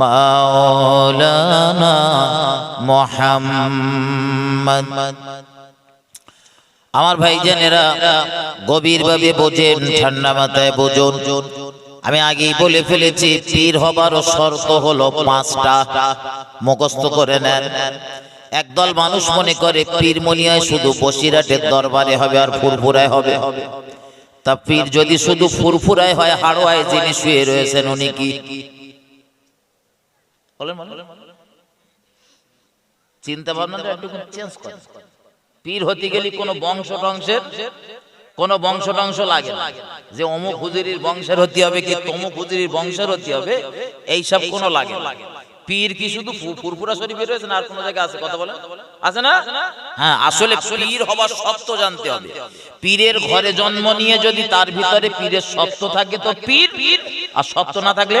মাওলানা মোহাম্মদ। আমার ভাইজানেরা, গভীরভাবে বোঝেন, ঠান্ডা মাথায় বোঝুন। আমি আগেই বলে ফেলেছি, পীর হবারও শর্ত হলো পাঁচটা। মুখস্থ করে নেন। একদল মানুষ মনে করে, পীর শুধু বসিরাটের দরবারে হবে আর ফুরফুরায় হবে। তা পীর যদি শুধু ফুরফুরায় হয়, হাড়োয়ায় যিনি শুয়ে রয়েছেন, উনি কি বলেন, বলেন। চিন্তা ভাবনাটা একটু চেঞ্জ করেন পীর হতে গেলে কোনো বংশ টংশের কোন বংশ টংশ লাগে না। যে অমুক হুজুরির বংশের হতে হবে কি তমুক হুজুরির বংশের হতে হবে এইসব কোনো লাগে না। পীর কি শুধু ফুরফুরা শরীফে রয়েছে না আর কোন জায়গায় আছে? কথা বলেন। আছে না? হ্যাঁ আসলে পীর হবার সত্য জানতে হবে। পীরের ঘরে জন্ম নিয়ে যদি তার ভিতরে পীরের সত্য থাকে তো পীর আর সত্য না থাকলে?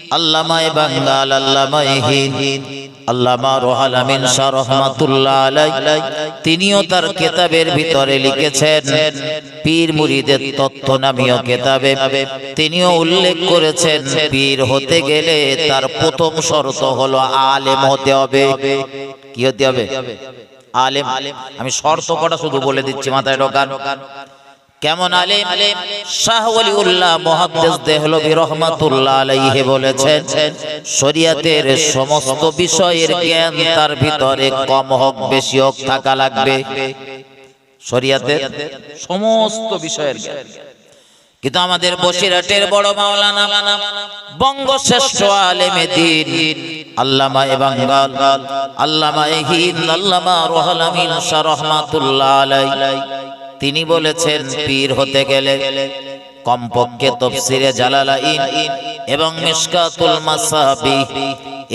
আল্লামায়ে বাঙ্গাল আল্লামায়ে হিন্দ, আল্লামা রোহাল আমিন শাহ রহমাতুল্লাহ তিনিও তার কেতাবের ভিতরে লিখেছেন, পীর মুরিদের তথ্য নামীয় কেতাবে। তিনিও উল্লেখ করেছেন, পীর হতে গেলে তার প্রথম শর্ত হলো আলেম হতে হবে। কি হতে হবে? আলেম। আমি শর্ত কটা শুধু বলে দিচ্ছি, মাথায় ঢোকান। কেমন আলেম? শাহ ওয়ালিউল্লাহ মুহাদ্দিস দেহলভী রাহমাতুল্লাহ আলাইহি বলেছেন শরিয়াতের সমস্ত বিষয়ের জ্ঞান তার ভিতরে কম হোক বেশি হোক থাকা লাগবে। শরিয়াতের সমস্ত বিষয়ের জ্ঞান। কিন্তু আমাদের বসিরহাটের বড় মাওলানা বঙ্গশ্রেষ্ঠ আলেমে দিন আল্লামা এবং আল্লামা এ হিন্দ আল্লামা রোহাল আমিন শাহ রহমাতুল্লাহ আলাই তিনি বলেছেন, পীর হতে গেলে কমপক্ষে তফসিরে জালালাইন এবং মিশকাতুল মাসাবি,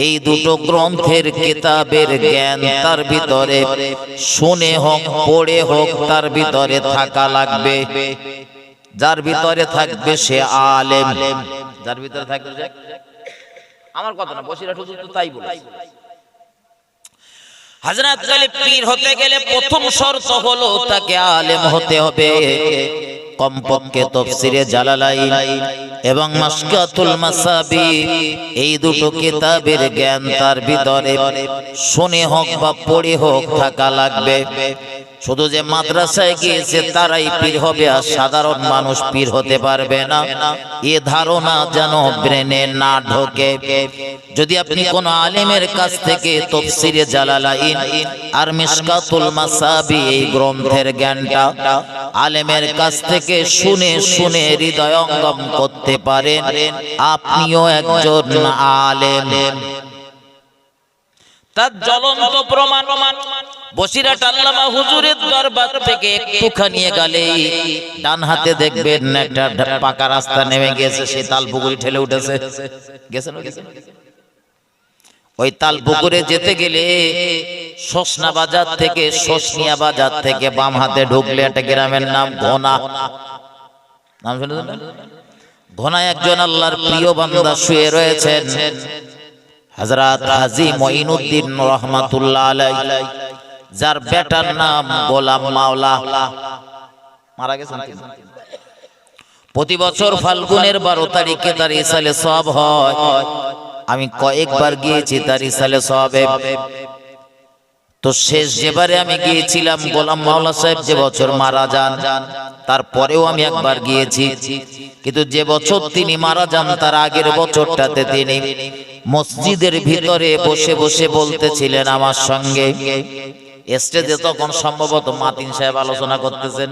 এই দুটো গ্রন্থের কিতাবের জ্ঞান তার ভিতরে, শুনে হোক, পড়ে হোক, তার ভিতরে থাকা লাগবে। যার ভিতরে থাকবে সে আলেম। যার ভিতরে থাকবে আমার কথা না হুজুর তো তাই বলে হাজরাত আলী পীর হতে গেলে প্রথম শর্ত হলো তাকে আলেম হতে হবে। কমপক্ষে তফসিরে জালালাই এবং মাসকাতুল মাসাবি এই দুটো কিতাবের জ্ঞান তার ভিতরে শুনে হোক বা পড়ে হোক থাকা লাগবে। শুধু যে মাদ্রাসায় গিয়েছে তারাই পীর হবে আর সাধারণ মানুষ পীর হতে পারবে না। এ ধারণা যেন ব্রেনে না ঢোকে। যদি আপনি কোন আলেমের কাছ থেকে তফসিরে জালালাইন আর মিশকাতুল মাসাবি এই গ্রন্থের জ্ঞানটা আলেমের কাছ থেকে শুনে শুনে হৃদয়ঙ্গম করতে পারেন, আপনিও একজন আলেম। তার জ্বলন্ত প্রমাণ বসিরাট আল্লামা হুজুরের দরবার থেকে একটুখানি গেলেই ডান হাতে দেখবেন একটা পাকা রাস্তা নেমে গেছে, সে তাল পুকুরি ঠেলে উঠেছে গেছে না গেছে না? ওই তাল পুকুরে যেতে গেলে সসনা বাজার থেকে, সসনিয়া বাজার থেকে বাম হাতে ঢুকলে একটা গ্রামের নাম ঘোনা নাম শুনেছেন না? ঘোনায় একজন আল্লাহর প্রিয় বান্দা শুয়ে রয়েছেন হযরত হাজী মঈনুদ্দিন রহমাতুল্লাহ আলাই যার বেটার নাম গোলাম মাওলা। মারা গেছেন প্রতি বছর ফাল্গুনের বারো তারিখে তার ইসালে সব হয়। আমি কয়েকবার গিয়েছি তার ইসালে সবে তো শেষ যেবারে আমি গিয়েছিলাম গোলাম মাওলা সাহেব যে বছর মারা যান তারপরেও আমি একবার গিয়েছি। কিন্তু যে বছর তিনি মারা যান তার আগের বছরটাতে তিনি মসজিদের ভিতরে বসে বসে বলতেছিলেন আমার সঙ্গে। স্টেজে তখন সম্ভবত মাতিন সাহেব আলোচনা করতেছেন।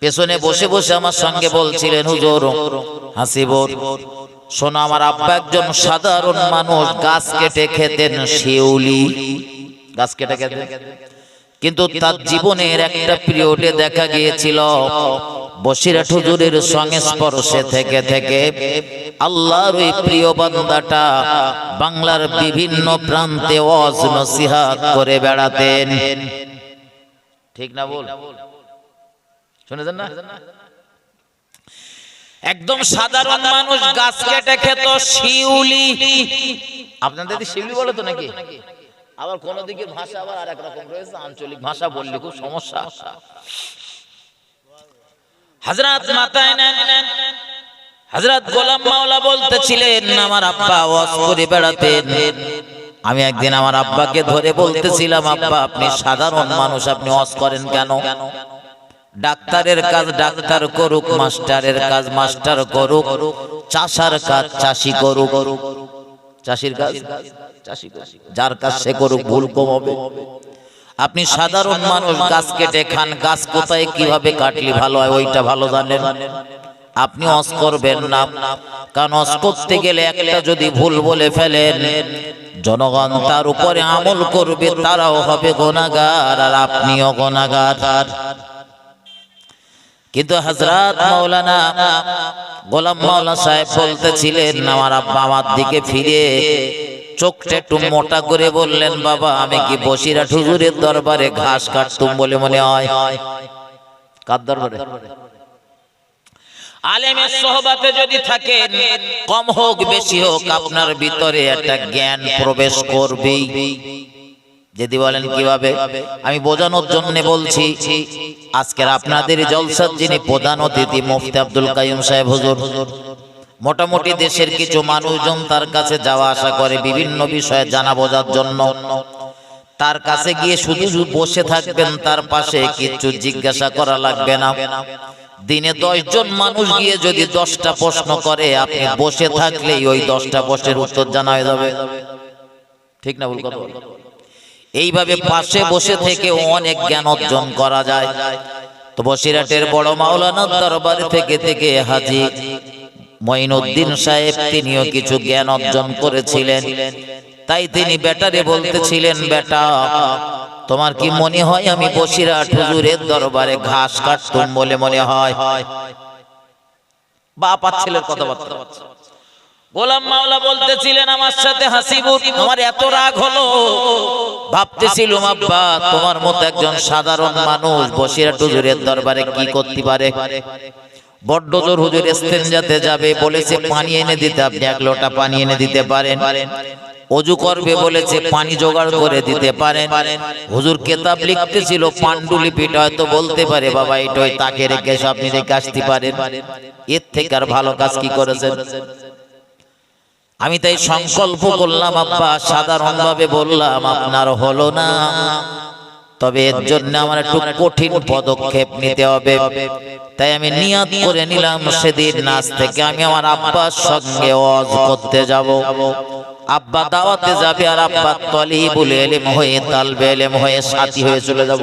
পেছনে বসে বসে আমার সঙ্গে বলছিলেন হুজুর হাসিবর শোনো আমার আব্বা একজন সাধারণ মানুষ গাছ কেটে খেতেন শিউলি। গাছ কেটে খেতেন। কিন্তু তার জীবনের একটা পিরিয়ডে দেখা গিয়েছিল। বসিরাট হুজুরের সংস্পর্শে থেকে থেকে আল্লাহর ওই প্রিয় বান্দাটা বাংলার বিভিন্ন প্রান্তে ওয়াজ নসিহাত করে বেড়াতেন। ঠিক না বল শুনেছেন না? একদম সাধারণ মানুষ গাছ কেটে খেত, শিউলি। আপনাদের শিউলি বলে তো নাকি? আবার কোন দিকে ভাষা আবার আরেক রকম রয়েছে, আঞ্চলিক ভাষা বললে খুব সমস্যা। হযরত মাথায় নেন। হযরত গোলাম মাওলা বলতেছিলেন, আমার আব্বা ওয়াজ করে বেড়াতেন। আমি একদিন আমার আব্বাকে ধরে বলতেছিলাম, আব্বা, আপনি সাধারণ মানুষ, আপনি ওয়াজ করেন কেন? ডাক্তারের কাজ ডাক্তার করুক, মাস্টারের কাজ মাস্টার করুক, চাষার কাজ চাষি করুক। চাষির কাজ, চাষি যার কাজ সে করুক, ভুল কম হবে। আপনি সাধারণ মানুষ, গাছ কেটে খান, গাছ কোথায় কীভাবে কাটলি ভালো হয়, ওইটা ভালো জানেন? আপনি অস করবেন না। কারণ অস করতে গেলে একটা যদি ভুল বলে ফেলেন, জনগণ তার উপরে আমল করবে, তারাও হবে গোনাগার, আর আপনিও গোনাগার। কিন্তু হজরত মাওলানা গোলাম মাওলা সাহেব বলতেছিলেন, আমার আব্বা আমার দিকে ফিরে চোখটা একটু মোটা করে বললেন, বাবা, আমি কি বসিরা ঠুজুরের দরবারে ঘাস কাটতুম বলে মনে হয়? কার দরবারে? আলেমের সোহবাতে যদি থাকেন, কম হোক, বেশি হোক, আপনার ভিতরে একটা জ্ঞান প্রবেশ করবেই। যদি বলেন কীভাবে? আমি বোঝানোর জন্য বলছি, আজকের আপনাদের জলসার যিনি প্রধান অতিথি, মুফতি আব্দুল কাইম সাহেব হুজুর মোটামুটি দেশের কিছু মানুষজন তার কাছে যাওয়া আসা করে বিভিন্ন বিষয়ে জানা বোঝার জন্য। তার কাছে গিয়ে শুধু বসে থাকবেন তার পাশে কিছু জিজ্ঞাসা করা লাগবে না। দিনে জন মানুষ গিয়ে যদি দশটা প্রশ্ন করে আপনি বসে থাকলেই ওই দশটা প্রশ্নের উত্তর জানা হয়ে যাবে। ঠিক না ভুল কথা? এইভাবে পাশে বসে থেকে অনেক জ্ঞান অর্জন করা যায়। তো বসিরাটের বড় মাওলানার দরবার থেকে থেকে হাজি মঈনুদ্দিন সাহেব তিনিও কিছু জ্ঞান অর্জন করেছিলেন। তাই তিনি বেটারে বলতেছিলেন বেটা তোমার কি মনে হয় আমি বসিরাট হুজুরের দরবারে ঘাস কাটতুম বলে মনে হয়? বাপ আর ছেলের কথাবার্তা। গোলাম মাওলা বলতেছিলেন আমার সাথে হাসিবুর তোমার এত রাগ হলো। ভাবতেছিলাম আব্বা তোমার মতো একজন সাধারণ মানুষ বসিরাট হুজুরের দরবারে কি করতে পারে? বড্ড জোর হুজুর ইস্তেঞ্জাতে যাবে, বলেছে, পানি এনে দিতে আপনি এক লোটা পানি এনে দিতে পারেন। অজু করবে, বলেছে, পানি জোগাড় করে দিতে পারেন। হুজুর কেতাব লিখতেছিল, পাণ্ডুলিপিটা হয়তো বলতে পারে, বাবা এটাই তাকে রেখে আপনি রেখে আসতে পারেন। এর থেকে আর ভালো কাজ কি করেছেন? আমি তাই সংকল্প করলাম, আব্বা, সাধারণভাবে বললাম, আপনার হলো না। তবে এর জন্য আমার একটু কঠিন পদক্ষেপ নিতে হবে। তাই আমি নিয়াত করে নিলাম সেদিন নাচ থেকে আমি আমার আব্বার সঙ্গে ওয়াজ করতে যাব। আব্বা দাওয়াতে যাবে আর আব্বা তলিবুল এলেম হয়ে তালবে এলেম হয়ে সাথী হয়ে চলে যাব।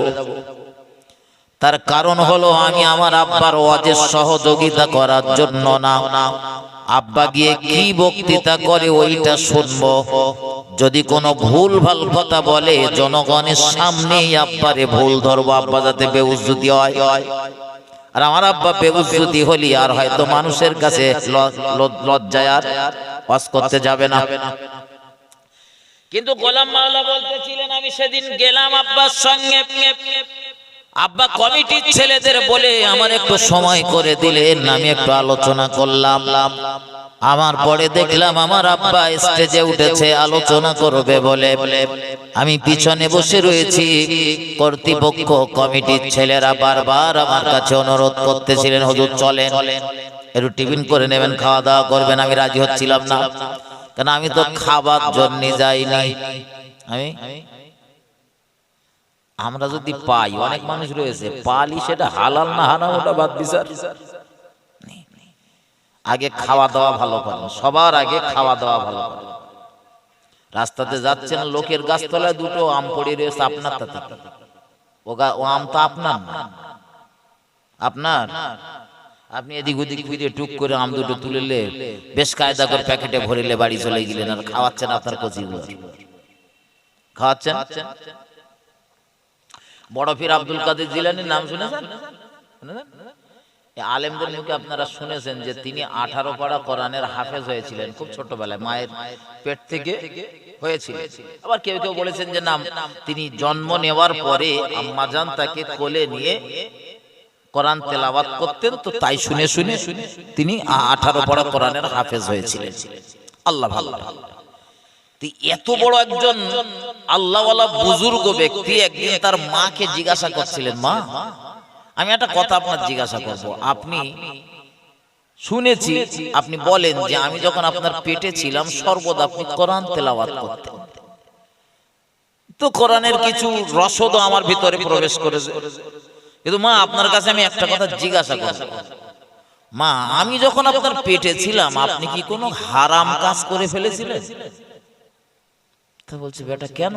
তার কারণ হলো আমি আমার আব্বার ওয়াজের সহযোগিতা করার জন্য না। আব্বা গিয়ে কি বক্তৃতা করে ওইটা শুনব। যদি কোনো ভুল ভালো কথা বলে, জনগণের সামনেই আব্বারে ভুল ধরবো, আব্বা যাতে বেউজ্জুতি হয়। আর আমার আব্বা বেউজ্জুতি হলি আর হয়তো মানুষের কাছে লজ্জায় আর ওয়াজ করতে যাবে না। কিন্তু গোলাম মাওলা বলতেছিলেন, আমি সেদিন গেলাম আব্বার সঙ্গে। আব্বা কমিটির ছেলেদের বলে আমার একটু সময় করে দিলেন, আমি একটু আলোচনা করলাম। আমার পরে দেখলাম আমার আব্বা স্টেজে উঠেছে, আলোচনা করবে বলে। আমি পিছনে বসে রয়েছি। কর্তৃপক্ষ কমিটির ছেলেরা বারবার আমার কাছে অনুরোধ করতেছিলেন, হুজুর, চলেন। একটু টিফিন করে নেবেন খাওয়া দাওয়া করবেন, আমি রাজি হচ্ছিলাম না। কেন আমি তো খাবার জন্য যাইনি। আমি আমরা যদি পাই অনেক মানুষ রয়েছে পালি সেটা হালাল না হারাম ওটা বাদ বিচার আগে খাওয়া দাওয়া ভালো করেন সবার আগে খাওয়া দাওয়া ভালো করেন। রাস্তাতে যাচ্ছেন লোকের গাছতলায় দুটো আম পড়ে রয়েছে আপনার তাতে। ও আম তো আপনার না। আপনার আপনি এদিক ওদিক ফিরে টুক করে আম দুটো তুলেলে বেশ কায়দা করে প্যাকেটে ভরিলে বাড়ি চলে গেলেন আর খাওয়াচ্ছেন আপনার কচিগুলো খাওয়াচ্ছেন? বড় ফির আব্দুল কাদের জিলানির নাম শুনেছেন? আলেমদের মুখে আপনারা শুনেছেন যে তিনি আঠারো পাড়া কোরআনের হাফেজ হয়েছিলেন? খুব ছোটবেলায়, মায়ের পেট থেকে হয়েছিল। আবার কেউ কেউ বলেছেন যে নাম তিনি জন্ম নেওয়ার পরে আম্মাজান তাকে কোলে নিয়ে কোরআন তেলাওয়াত করতেন, তো তাই শুনে শুনে শুনে তিনি আঠারো পাড়া কোরআনের হাফেজ হয়েছিলেন। আল্লাহ ভালো। তো এত বড় একজন আল্লাহওয়ালা বুজুর্গ ব্যক্তি, একদিন তার মাকে জিজ্ঞাসা করছিলেন, মা, আমি একটা কথা আপনার জিজ্ঞাসা করব। আপনি শুনেছি, আপনি বলেন যে আমি যখন আপনার পেটে ছিলাম, সর্বদা আপনি কোরআন তেলাওয়াত করতেন। তো কোরআনের কিছু রসদও আমার ভিতরে প্রবেশ করেছে। কিন্তু মা, আপনার কাছে আমি একটা কথা জিজ্ঞাসা করব। মা, আমি যখন আপনার পেটে ছিলাম, আপনি কি কোনো হারাম কাজ করে ফেলেছিলেন? তা বলছে বেটা কেন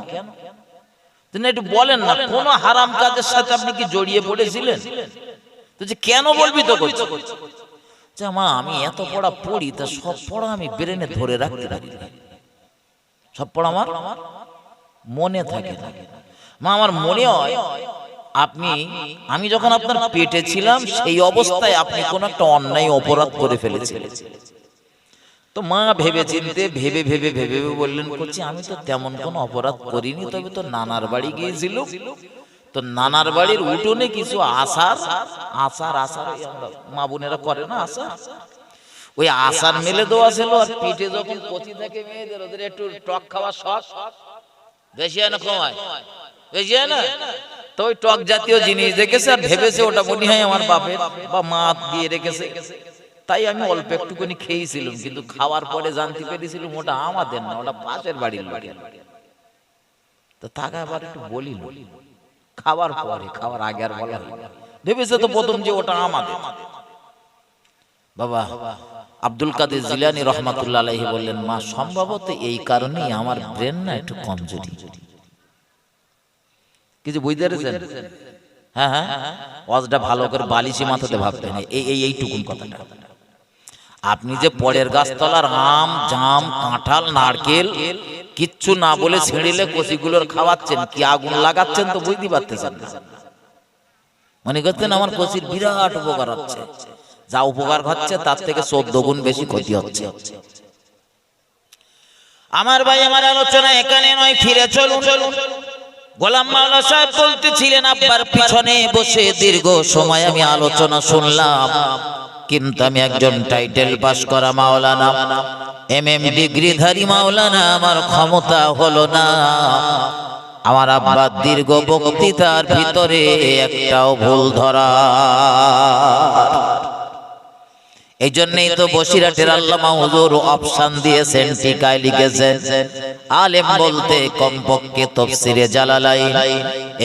তিনি একটু বলেন না কোন হারাম কাজের সাথে আপনি কি জড়িয়ে পড়েছিলেন তো যে কেন বলবি তো করছি যে মা আমি এত পড়া পড়ি তা সব পড়া আমি ব্রেনে ধরে রাখতে পারি না। সব পড়া আমার মনে থাকে। মা আমার মনে হয় আপনি আমি যখন আপনার পেটে ছিলাম সেই অবস্থায় আপনি কোন একটা অন্যায় অপরাধ করে ফেলেছিলেন তো মা ভেবে চিনতে ভেবে ভেবে ভেবে বললেন বলছি আমি তো তেমন কোনো অপরাধ করিনি তবে তো নানার বাড়ি গিয়েছিল। তো নানার বাড়ির উঠোনে কিছু আসার আসার আসার মা বোনেরা করে না আসার? ওই আসার মেলে দেওয়া ছিল আর পিঠে যখন কচি থাকে মেয়েদের ওদের একটু টক খাওয়া শখ? বেশি হয় না কম হয় বেশি হয় না? তো ওই টক জাতীয় জিনিস দেখেছে আর ভেবেছে ওটা মনে হয় আমার বাপের বা মা দিয়ে রেখেছে। তাই আমি অল্প একটুখানি খেয়েছিলাম, কিন্তু খাওয়ার পরে জানতে পেরেছিলাম ওটা আমাদের না, ওটা পাশের বাড়ির লোকের। তো তাকে আবার একটু বলিল খাওয়ার পরে, খাওয়ার আগে আর বলা। ভেবেছে তো প্রথম যে ওটা আমাদের। বাবা, আব্দুল কাদের জিলানি রহমাতুল্লাহ আলাইহি বললেন, মা, সম্ভবত এই কারণেই আমার ব্রেন না একটু কমজোরি। কিছু বুঝতে পেরেছেন? হ্যাঁ হ্যাঁ। ওয়াজটা ভালো করে বালিশি মাথাতে ভাবতেন এই এই, এইটুকুন কথাটা। আপনি যে পরের গাছতলার আম, জাম, কাঁঠাল, নারকেল কিচ্ছু না বলে ছেড়িলে কচিগুলোর খাওয়াচ্ছেন, কি আগুন লাগাচ্ছেন তো বুঝতে পারতেছেন না। মনে করতেন আমার কচির বিরাট উপকার হচ্ছে। যা উপকার হচ্ছে, তার থেকে চোদ্দ গুণ বেশি ক্ষতি হচ্ছে। আমার ভাই, আমার আলোচনা এখানে নয়, ফিরে চলুন। গোলাম মাওলা সাহেব বলতেছিলেন, আব্বার পিছনে বসে দীর্ঘ সময় আমি আলোচনা শুনলাম। কিন্তু আমি একজন টাইটেল পাস করা মাওলানা এম এম ডিগ্রিধারী মাওলানা, আমার ক্ষমতা হলো না। আমার আব্বার দীর্ঘ বক্তৃতার ভিতরে একটাও ভুল ধরা। এই জন্যই তো বসিরাটের আল্লামা হুজুর অপশন দিয়েছেন টিকায় লিখেছেন। আলেম বলতে কমপক্ষে তফসিরে জালালাইন।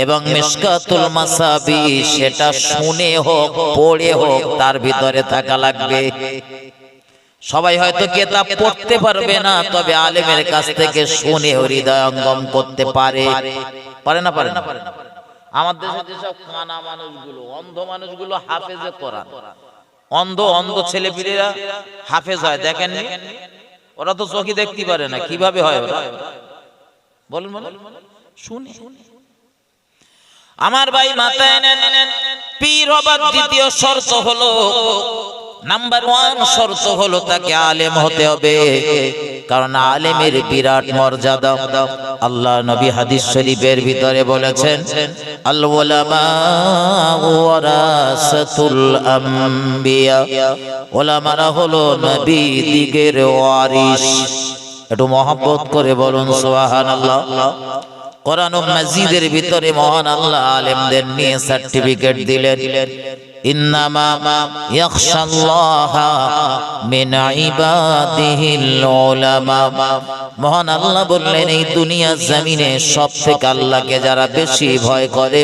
এবং মিশকাতুল মাসাবি সেটা শুনে হোক পড়ে হোক তার ভিতরে থাকা লাগবে। সবাই হয়তো কেতাব পড়তে পারবে না তবে আলেমের কাছ থেকে শুনে হৃদয়ঙ্গম করতে পারে। পারে। না পারে না? আমাদের দেশে যেসব কানা মানুষগুলো অন্ধ মানুষগুলো হাফেজে কোরআন। অন্ধ অন্ধ ছেলে পিলেরা হাফেজ হয় দেখেন ওরা তো চোখে দেখতে পারে না, কীভাবে হয় ওরা? বলেন বলেন। শুনে। আমার ভাই মাথায় নেন। পীর হবার দ্বিতীয় শর্ত হলো নাম্বার ওয়ান শর্ত হলো তাকে আলেম হতে হবে। কারণ আলেমের বিরাট মর্যাদা। আল্লাহ নবী হাদিস শরীফের ভিতরে বলেছেন ওলামারা হলো নবী দিগের ওয়ারিস একটু মহব্বত করে বলুন, সুবহানাল্লাহ। কোরআন ও মসজিদের ভিতরে মহান আল্লাহ আলেমদের নিয়ে সার্টিফিকেট দিলেন। মহান আল্লাহ বললেন, এই দুনিয়া জমিনে সব থেকে আল্লাহকে যারা বেশি ভয় করে,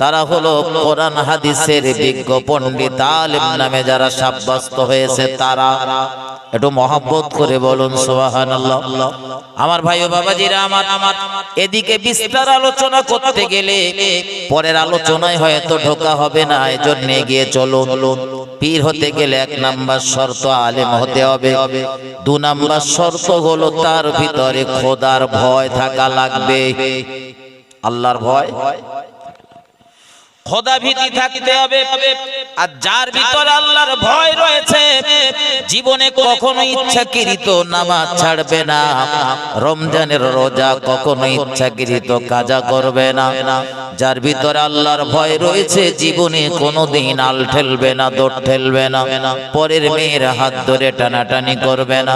তারা হলো কোরআন, হাদিসের বিজ্ঞ পণ্ডিত আলেম নামে যারা সাব্যস্ত হয়েছে, তারা। একটু মহব্বত করে বলুন সোহান আমার ভাই ও বাবাজিরা, আমার আমার এদিকে বিস্তার আলোচনা করতে গেলে পরের আলোচনায় হয়তো ঢোকা হবে না, এজন্য এগিয়ে চলুন। পীর হতে গেলে এক নাম্বার শর্ত, আলেম হতে হবে। দু নাম্বার শর্ত হলো তার ভিতরে খোদার ভয় থাকা লাগবে। আল্লাহর ভয়? খোদা ভীতি থাকতে হবে। আর যার ভিতরে আল্লাহর ভয় রয়েছে, জীবনে কখনো ইচ্ছাকৃত নামাজ ছাড়বে না। রমজানের রোজা কখনো ইচ্ছাকৃত কাজা করবে না। যার ভিতরে আল্লাহর ভয় রয়েছে, জীবনে কোনোদিন আল ঠেলবে না দৌড় ঠেলবে না। পরের মেয়ের হাত ধরে টানাটানি করবে না।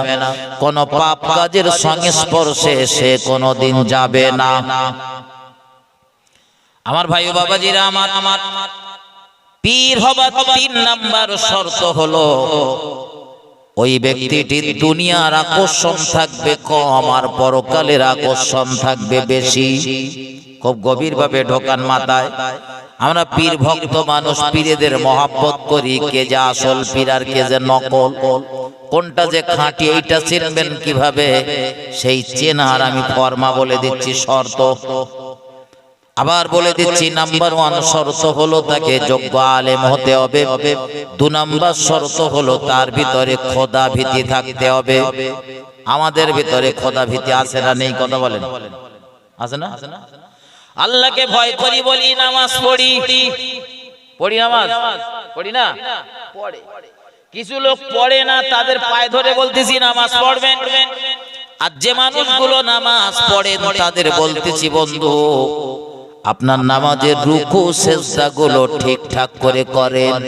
কোন পাপ কাজের সংস্পর্শে সে কোনোদিন যাবে না। আমার ভাই বাবাজিরা আমার আমার পীর হবার তিন নাম্বার শর্ত হলো, ওই ব্যক্তিটির দুনিয়ার আকর্ষণ থাকবে কম আর পরকালের আকর্ষণ থাকবে বেশি। খুব গভীর ভাবে ঢোকান মাথায়। আমরা পীর ভক্ত মানুষ, পীরেদের মহাব্বত করি, কে যে আসল পীর আর কে যে নকল। কোনটা যে খাঁটি, এইটা চিনবেন কীভাবে? সেই চেনার আমি ফর্মা বলে দিচ্ছি, শর্ত। আবার বলে দিচ্ছি নাম্বার ওয়ান শর্ত হলো তাকে যোগ্য আলেম হতে হবে। দু নাম্বার শর্ত হলো তার ভিতরে খোদা ভীতি থাকতে হবে। আমাদের ভিতরে খোদা ভীতি আছে না নেই কথা বলেন। আছে না? আল্লাহকে ভয় করি বলি নামাজ পড়ি। পড়ি। নামাজ? পড়ি না? পড়ে কিছু লোক পড়ে না তাদের পায়ে ধরে বলতেছি নামাজ পড়বেন? আর যে মানুষগুলো নামাজ পড়েন তাদের বলতেছি বন্ধু আপনার নামাজের রুকু সেজদা গুলো ঠিকঠাক করে করেন।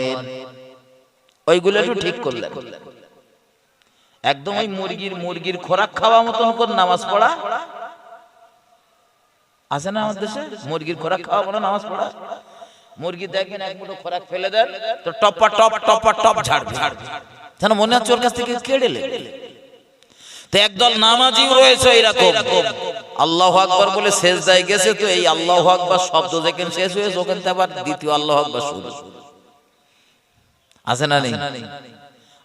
ওইগুলো একটু ঠিক করলেন। একদম ওই মুরগির মুরগির খোরাক খাওয়া মতন করে নামাজ পড়া? আছে না আমাদের দেশে? মুরগির খোরাক খাওয়া মতো নামাজ পড়া? মুরগি দেখেন এক মুঠো খোরাক ফেলে দেন তো টপা টপ টপা টপ ঝাড়বে যেন মনে হচ্ছে ওর কাছ থেকে কেড়ে তো একদল নামাজিও রয়েছে এরকম আল্লাহ আকবর বলে শেষ যায় গেছে তো এই আল্লাহ আকবর শব্দ যেখানে শেষ হয়েছে, ওখান থেকে আবার দ্বিতীয় আল্লাহ আকবর শুরু। আছে না নেই?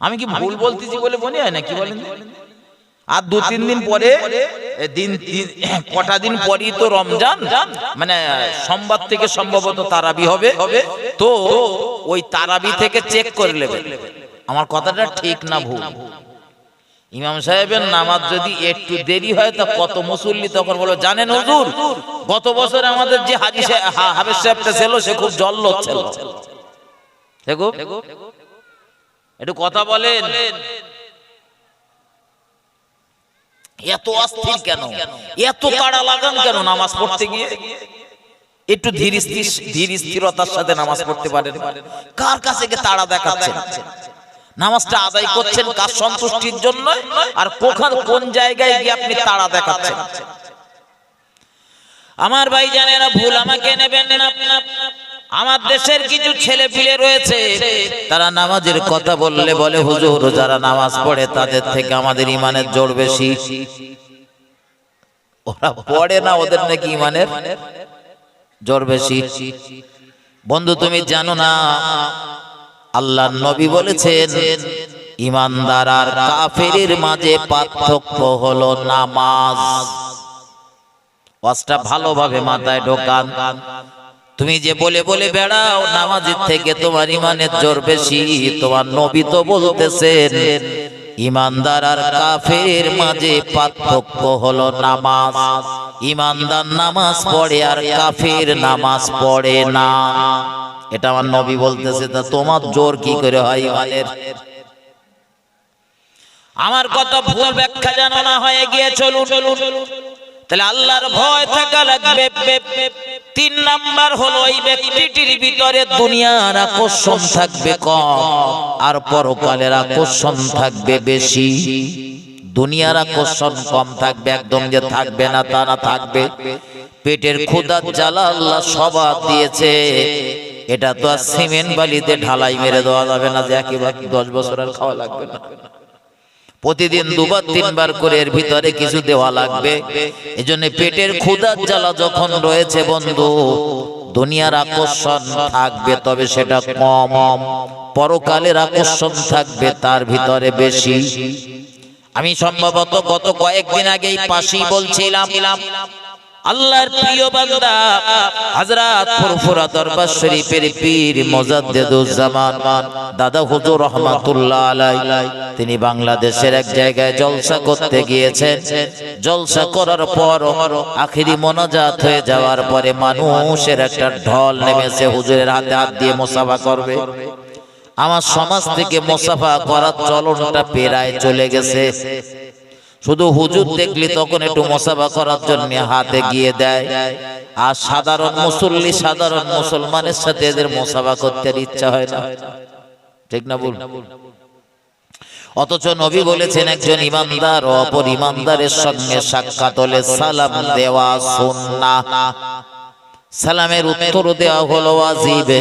আমি কি ভুল বলতেছি বলে মনে হয় না কি বলেন আর দু তিন দিন পরে দিন দিন- কটা দিন পরই তো রমজান মানে সোমবার থেকে সম্ভবত তারাবি হবে। তো ওই তারাবি থেকে চেক করে নেবে। আমার কথাটা ঠিক না ভুল। ইমাম সাহেবের নামাজ যদি একটু দেরি হয়, তা কত মুসল্লি তখন বলো, জানেন হুজুর, গত বছর আমাদের যে হাজি হাফেজ সাহেবটা ছিল, সে খুব জল ছিল। একটু কথা বলেন। এত অস্থির কেন? এত তাড়া লাগান কেন নামাজ পড়তে গিয়ে? একটু ধীর স্থির, ধীর স্থিরতার সাথে নামাজ পড়তে পারেন কার কাছে তাড়া দেখাচ্ছেন? নামাজটা আদায় করছেন কার সন্তুষ্টির জন্য? আর কোখান কোন জায়গায় গিয়ে আপনি তাড়া দেখাচ্ছেন? আমার ভাই জানে না ভুল আমাকে নেবেন না। আমার দেশের কিছু ছেলে পিলে রয়েছে তারা নামাজের কথা বললে বলে হুজুর যারা নামাজ পড়ে তাদের থেকে আমাদের ইমানের জোর বেশি। ওরা পড়ে না ওদের নাকি ইমানের জোর বেশি। বন্ধু তুমি জানো না আল্লাহ নবী বলেছেন ইমানদার আর কাফেরের মাঝে পার্থক্য হলো নামাজ। ওয়াজটা ভালোভাবে মাথায় ঢোকান। তুমি যে বলে বলে বেড়াও নামাজের থেকে তোমার ইমানের জোর বেশি তোমার নবী তো বলতেছেন ইমানদার আর কাফের মাঝে পার্থক্য হলো নামাজ। ইমানদার নামাজ পড়ে আর কাফের নামাজ পড়ে না। এটা আমার নবী বলতেছে, তা তোমার জোর কি করে হয় ইমানের? আমার কথা ভুল ব্যাখ্যা জানো না হয়ে গিয়ে চলুন। তাহলে আল্লাহর ভয় থাকা লাগবে। তিন নাম্বার হলো এই ব্যক্তিটির ভিতরে দুনিয়ার আকর্ষণ থাকবে কম, আর পরকালের আকর্ষণ থাকবে বেশি। দুনিয়ার আকর্ষণ কম থাকবে, একদম যে থাকবে না তা না থাকবে। পেটের ক্ষুদার জ্বালা আল্লাহ সবার দিয়েছে। এটা তো আর সিমেন্ট বালিতে ঢালাই মেরে দেওয়া যাবে না যে একেবারে দশ বছর আর খাওয়া লাগবে না। প্রতিদিন দুবার, তিনবার করে এর ভিতরে কিছু দেওয়া লাগবে। এজন্য পেটের ক্ষুধার জ্বালা যখন রয়েছে বন্ধু, দুনিয়ার আকর্ষণ থাকবে, তবে সেটা কম। পরকালের আকর্ষণ থাকবে, তার ভিতরে বেশি। আমি সম্ভবত গত কয়েকদিন আগেই পাশেই বলছিলাম আল্লাহর প্রিয় বান্দা, হযরত ফুরফুরা দরবার শরীফের পীর মুজাদ্দিদুজ্জামান, দাদা হুজুর রহমাতুল্লাহ আলাই তিনি বাংলাদেশের এক জায়গায় জলসা করতে গিয়েছেন। জলসা করার পর আখেরি মোনাজাত হয়ে যাওয়ার পরে মানুষের একটা ঢল নেমেছে, হুজুরের হাতে হাত দিয়ে মোসাফা করবে। আমার সমাজ থেকে মোসাফা করার চলনটা পেরায় চলে গেছে। শুধু হুজুর দেখলি তখন একটু মোসাফা করার জন্য হাতে গিয়ে দেয়। আর সাধারণ মুসল্লি সাধারণ মুসলমানের সাথে এদের মোসাফা করতে ইচ্ছা হয় না। ঠিক না বল অথচ নবী বলেছেন, একজন ইমানদার অপর ইমানদারের সঙ্গে সাক্ষাৎ হলে সালাম দেওয়া সুন্নাহ। সালামের উত্তর দেওয়া হলো আজিবে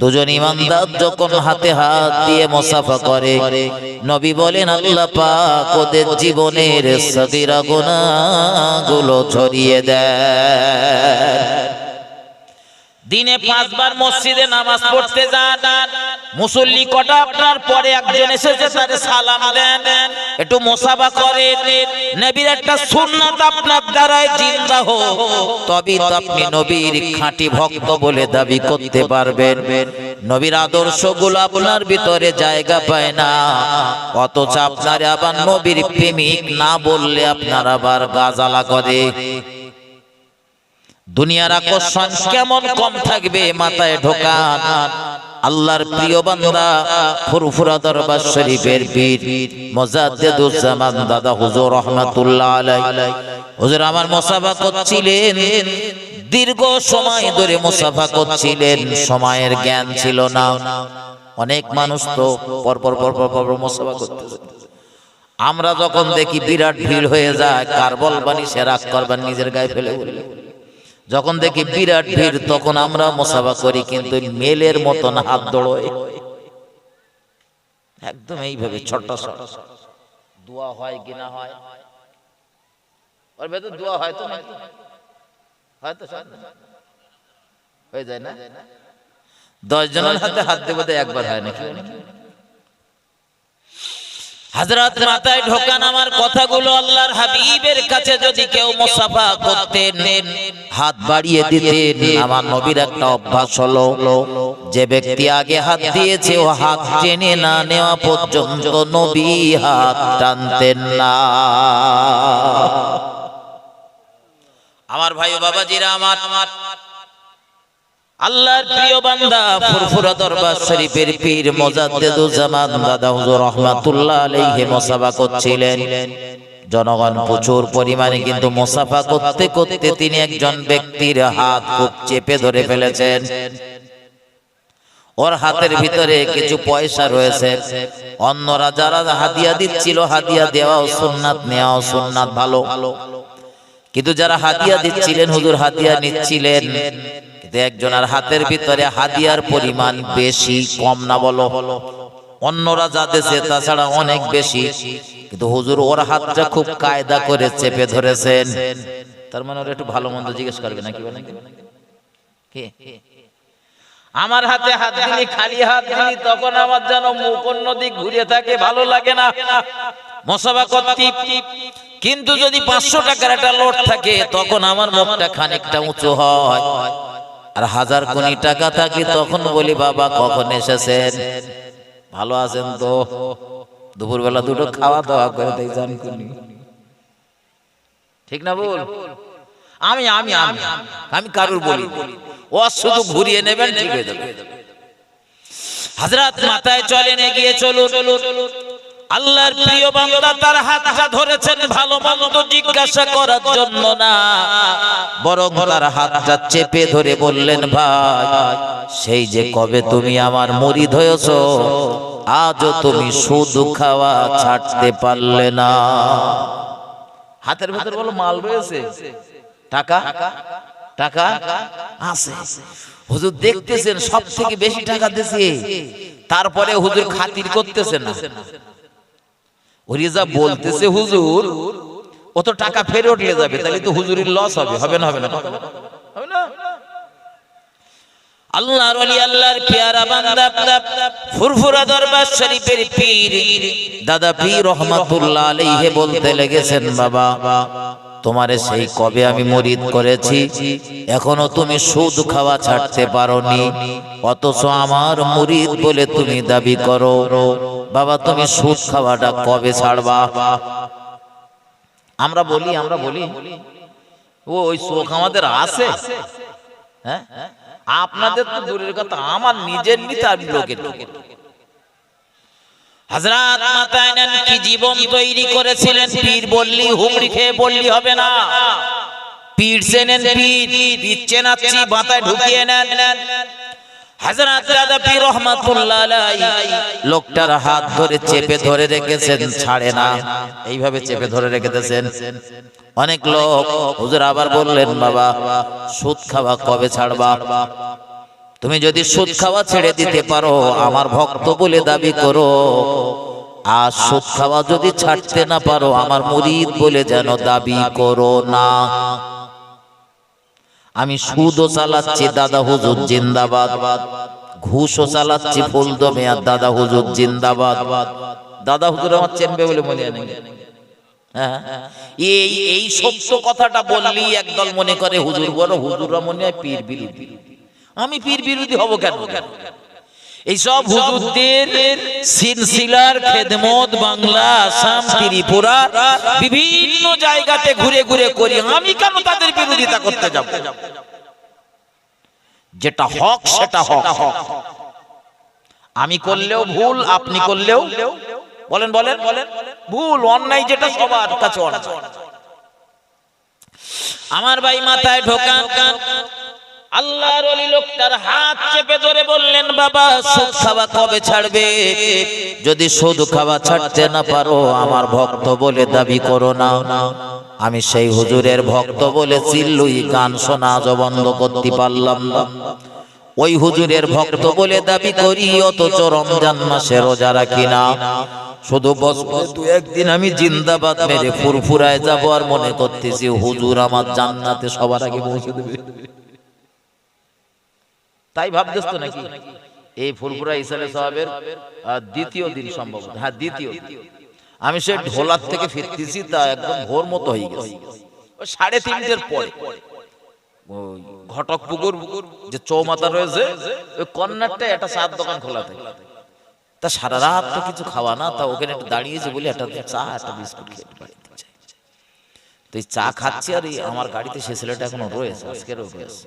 দুজন ইমানদার যখন হাতে হাত দিয়ে মোসাফা করে, নবী বলেন, আল্লাহ পাক ওদের জীবনের সগীরা গুনাহগুলো ছড়িয়ে দেয় দিনে পাঁচবার মসজিদে নামাজ পড়তে যান। মুসল্লি কটা আপনার পরে একজন এসেছে, তারে সালাম দেন। একটু মোসাবা করেন নবীর একটা সুন্নাত আপনার দ্বারাই জিন্দা হোক। তবে আপনি নবীর খাঁটি ভক্ত বলে দাবি করতে পারবেন। নবীর আদর্শগুলো আপনার ভিতরে জায়গা পায় না। অথচ আপনার আবার নবীর প্রেমিক না বললে আপনার আবার গাজালা করে। দুনিয়ার আকর্ষণ কেমন কম থাকবে মাথায় ঢোকান। আল্লাহর প্রিয় বান্দা, ফুরফুরা দরবার শরীফের বীর মোজাদ্দেদুজ্জামান দাদা হুজুর রহমাতুল্লাহ আলাই হুজুর আমার মোসাফা করছিলেন, দীর্ঘ সময় ধরে মুসাফা করছিলেন, সময়ের জ্ঞান ছিল না। অনেক মানুষ তো পর পর পর মুসাফা করতেছে আমরা যখন দেখি বিরাট ভিড় হয়ে যায়, কার বলবানি সে রাগ করবার নিজের গায়ে ফেলে বললে যখন দেখি বিরাট ভিড়, তখন আমরা মোসাফা করি, কিন্তু মেলের মতন হাত দড়োয়। একদম এইভাবে ছোট্ট ছোট। দোয়া হয় কি না হয়? ওর হয় তো হয়তো হয়ে যায় না? দশ জনের হাতে হাত দেবো একবার হয় নাকি? হাজরাত মাথায় ঢোকান আমার কথাগুলো আল্লাহর হাবিবের কাছে যদি কেউ মুসাফা করতেন, হাত বাড়িয়ে দিতেন, আমার নবীর একটা অভ্যাস হলো, যে ব্যক্তি আগে হাত দিয়েছে, ও হাত টেনে না নেওয়া পর্যন্ত নবী হাত টানতেন না। আমার ভাই বাবাজিরা আমার আমার আল্লাহর প্রিয় বান্দা, ফুরফুরা দরবার শরীফের পীর মোজাদ্দেদুজ্জামান দাদা হুজুর রহমাতুল্লাহ আলাইহি মুসাফা করছিলেন। জনগণ প্রচুর পরিমাণে কিন্তু মুসাফা করতে করতে তিনি একজন ব্যক্তির হাত খুব চেপে ধরে ফেলেছেন। ওর হাতের ভিতরে কিছু পয়সা রয়েছে। অন্যরা যারা হাদিয়া দিচ্ছিল, হাদিয়া দেওয়াও সুন্নাত, নেওয়াও সুন্নাত ভালো। কিন্তু যারা হাদিয়া দিচ্ছিলেন, হুজুর হাদিয়া নিচ্ছিলেন। কিন্তু একজনের হাতের ভিতরে হাদিয়ার পরিমাণ বেশি, কম না বলো। অন্যরা যা তাছাড়া অনেক বেশি। কিন্তু হুজুর ওর হাতটা খুব কায়দা করে চেপে ধরেছেন। তার মানে ওরা একটু ভালো মন্দ জিজ্ঞেস করবে নাকি আমার হাতে হাত দিলি, খালি হাত দিলি, তখন আমার যেন মুখ অন্যদিক ঘুরে থাকে, ভালো লাগে না। মশাবা করতে কিন্তু যদি পাঁচশো টাকার একটা লোট থাকে, তখন আমার মুখটা খানিকটা উঁচু হয়। আর হাজার কোটি টাকা থাকি তখন বলি, বাবা, কখন এসেছেন? ভালো আছেন তো। দুপুরবেলা দুটো খাওয়া দাওয়া করে তাই জান ঠিক না বল আমি আমি আমি আমি কারুর বলি ও শুধু ঘুরিয়ে নেবেন ঠিক হয়ে যাবে হাজরাত মাথায় চলেন, এগিয়ে চলুন। আল্লাহর প্রিয় বান্দা তার হাতটা ধরেছেন ভালো মন্দ জিজ্ঞাসা করার জন্য না, বরং তার হাতটা চেপে ধরে বললেন, ভাই, সেই যে কবে তুমি আমার মরিদ হয়েছো, আজও তুমি শুধু খাওয়া ছাড়তে পারলে না। হাতের ভেতর বলো, মাল রয়েছে, টাকা টাকা আছে। হুজুর দেখতেছেন সব থেকে বেশি টাকা দিছে, তারপরে হুজুর খাতির করতেছেন না। ওরে বলতেছে, হুজুর ও তো টাকা ফেরে উঠলে যাবে, তাহলে তো হুজুরের লস হবে হবে না হবে না হবে না। আল্লাহর ওলি, আল্লাহর পেয়ারা বান্দা, ফুরফুরা দরবার শরীফের পীর, দাদা পীর রহমাতুল্লাহ আলাইহি বলতে লেগেছেন, বাবা তোমারে সেই কবে আমি মরিদ করেছি এখনও তুমি সুদ খাওয়া ছাড়তে পারোনি। অথচ আমার মুরিদ বলে তুমি দাবি করো। বাবা তুমি সুদ খাওয়াটা কবে ছাড়বা? আমরা বলি আমরা বলি। ও ওই শোক আমাদের আছে? হ্যাঁ? আপনাদের তো দূরের কথা আমার নিজের নিতে আমি লোকের। হাজরাত মাথায় নেন কি জীবন তৈরি করেছিলেন? পীর বললি, হুমড়ি খেয়ে বললি হবে না। পীর চেনেন পীর পীর চেনাচ্ছি, মাথায় ঢুকিয়ে নেন। হাজরাত দাদা পীর রহমাতুল্লাহ লোকটার হাত ধরে চেপে ধরে রেখেছেন, ছাড়ে না। এইভাবে চেপে ধরে রেখেছেন। অনেক লোক হুজুর আবার বললেন, বাবা, সুদ খাওয়া কবে ছাড়বা? তুমি যদি সুদ খাওয়া ছেড়ে দিতে পারো আমার ভক্ত বলে দাবি করো। আর সুদ খাওয়া যদি ছাড়তে না পারো আমার মুরিদ বলে যেন দাবি করো না। আমি সুদও চালাচ্ছি দাদা হুজুর জিন্দাবাদ। ঘুষও চালাচ্ছি ফুলদমে আর দাদা হুজুর জিন্দাবাদ। দাদা হুজুর আমার চেনবে বলে মনে নেই হ্যাঁ, এই এই সত্য কথাটা বললি একদল মনে করে হুজুর বড় হুজুররা মনে হয় পীর বিরোধী। আমি পীর বিরোধী হব কেন? এইসব হুজুরদের সিলসিলার খেদমত বাংলা আসাম ত্রিপুরা বিভিন্ন জায়গাতে ঘুরে ঘুরে করি। আমি কেন তাদের বিরোধিতা করতে যাব? যেটা হক সেটা হক। আমি করলেও ভুল আপনি করলেও বলেন বলেন। বলেন ভুল অন্যায় যেটা সবার কাছে অন্যায়। আমার ভাই মাথায় ঢোকান। আল্লাহর ওলি লোকটার হাত চেপে ধরে বললেন, বাবা, সুদ খাওয়া কবে ছাড়বে? যদি সুদ খাওয়া ছাড়তে না পারো, আমার ভক্ত বলে দাবি করো না। আমি সেই হুজুরের ভক্ত বলে চিল্লুই গান শোনা বন্ধ করতে পারলাম না। ওই হুজুরের ভক্ত বলে দাবি করি, অথচ রমজান মাসে রোজা রাখি না। শুধু বছরে দু একদিন আমি জিন্দাবাদ মেরে ফুরফুরায় যাব আর মনে করতেছি হুজুর আমার জান্নাতে সবার আগে পৌঁছে দেবে। তাই ভাবতেছ তো নাকি? এই ফুরফুরা ইসালে সাহেবের দ্বিতীয় দিন সম্ভবত হ্যাঁ দ্বিতীয় দিন। আমি সে ঢোলার থেকে ফিরতেছি তা একদম ভোর মতো হয়ে গেছে। সাড়ে তিনটের পরে। ঘটক পুকুর যে চৌমাথা রয়েছে ওই কর্নারটা একটা চার দোকান খোলা থাকে। তা সারা রাত তো কিছু খাওয়া না তা ওখানে একটু দাঁড়িয়েছে বলে একটা চা একটা বিস্কুট খেয়ে বাড়িতে যাই। তো এই চা খাচ্ছি আর এই আমার গাড়িতে সে ছেলেটা এখনও রয়েছে আজকেরও রয়েছে।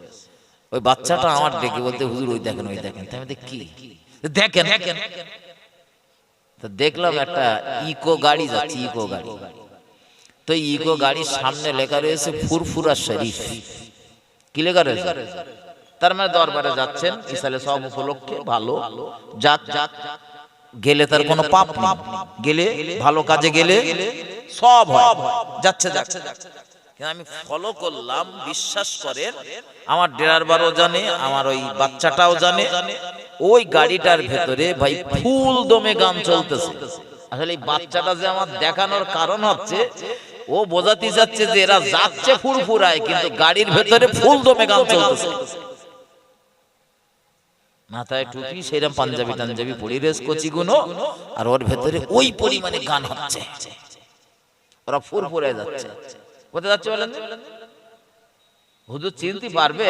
ওই বাচ্চাটা আমার ডেকে বলতে হুজুর ওই দেখেন ওই দেখেন। তাই আমি দেখি, কি? দেখেন। দেখলাম একটা ইকো গাড়ি যাচ্ছে ইকো গাড়ি। তো ইকো গাড়ির সামনে লেখা রয়েছে ফুরফুরা শরীফ। কি লেখা রয়েছে? তার মানে দরবারে যাচ্ছেন ইসালে সব উপলক্ষে ভালো। যাক যাক গেলে তার কোনো পাপ গেলে ভালো কাজে গেলে সব হয়। যাচ্ছে যাচ্ছে কিন্তু আমি ফলো করলাম, বিশ্বাস করেন আমার ড্রাইভার বারও জানে, আমার ওই বাচ্চাটাও জানে, ওই গাড়িটার ভেতরে ভাই ফুল দমে গান চলতেছে। আসলে এই বাচ্চাটা যে আমার দেখানোর কারণ হচ্ছে, ও বোঝাতে যাচ্ছে যে এরা যাচ্ছে ফুরফুরায়, কিন্তু গাড়ির ভেতরে ফুল দমে গান চলতেছে। মাথায় টুপি সেরকম পাঞ্জাবি টাঞ্জাবি রেস কচি গুনো, আর ওর ভেতরে ওই পরিমাণে গান হচ্ছে। ওরা ফুরফুরে যাচ্ছে। কোথায় যাচ্ছে বলেন? হুজুর চিনতে পারবে